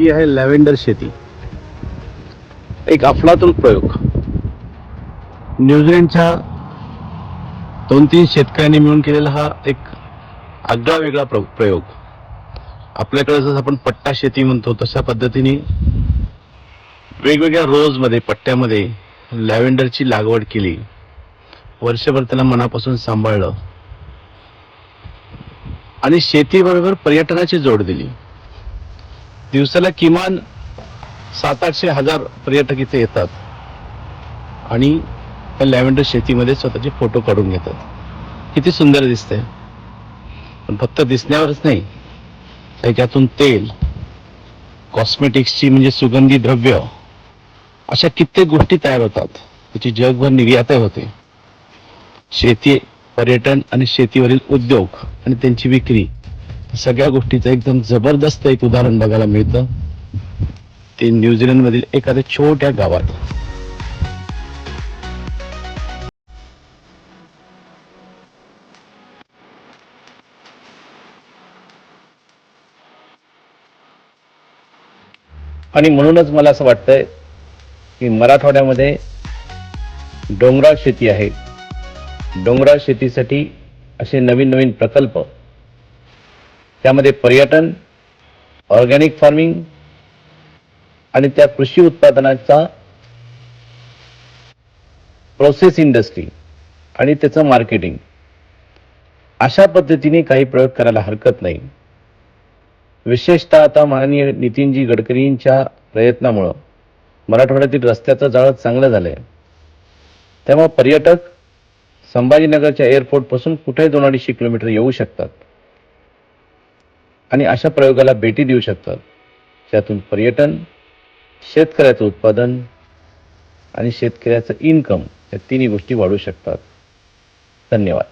ही आहे लॅव्हेंडर शेती. एक अफलातून प्रयोग. न्यूझीलंडच्या दोन तीन शेतकऱ्यांनी मिळून केलेला हा एक आगळा वेगळा प्रयोग. आपल्याकडे जसं आपण पट्टा शेती म्हणतो तशा पद्धतीने वेगवेगळ्या रोजमध्ये पट्ट्यामध्ये लॅव्हेंडरची लागवड केली. वर्षभर त्याला मनापासून सांभाळलं. आणि शेतीबरोबर पर्यटनाची जोड दिली. दिवसाला किमान सात आठशे हजार पर्यटक इथे येतात. आणि त्या लॅव्हेंडर शेतीमध्ये स्वतःचे फोटो काढून घेतात. किती सुंदर दिसते पण फक्त दिसण्यावरच नाही. त्याच्यातून तेल कॉस्मेटिक्सची म्हणजे सुगंधी द्रव्य अशा कित्येक गोष्टी तयार होतात. त्याची जगभर निर्यातही होते. शेती पर्यटन आणि शेतीवरील उद्योग आणि त्यांची विक्री सगळ्या गोष्टीचं एकदम जबरदस्त एक उदाहरण बघायला मिळतं. ते न्यूझीलंड मधील एखाद्या छोट्या गावात. आणि म्हणूनच मला असं वाटतंय की मराठवाड्यामध्ये डोंगराळ शेती आहे. डोंगराळ शेतीसाठी असे नवीन नवीन प्रकल्प त्यामध्ये पर्यटन ऑर्गॅनिक फार्मिंग आणि त्या कृषी उत्पादनाचा प्रोसेस इंडस्ट्री आणि त्याचं मार्केटिंग. अशा पद्धतीने काही प्रयोग करायला हरकत नाही. विशेषतः आता माननीय नितीनजी गडकरींच्या प्रयत्नामुळं मराठवाड्यातील रस्त्याचं जाळं चांगलं झालंय. त्यामुळे पर्यटक संभाजीनगरच्या एअरपोर्टपासून कुठेही दोन अडीचशे किलोमीटर येऊ शकतात. आणि अशा प्रयोगाला भेटी देऊ शकतात. त्यातून पर्यटन शेतकऱ्याचं उत्पादन आणि शेतकऱ्याचं इन्कम या तिन्ही गोष्टी वाढू शकतात. धन्यवाद.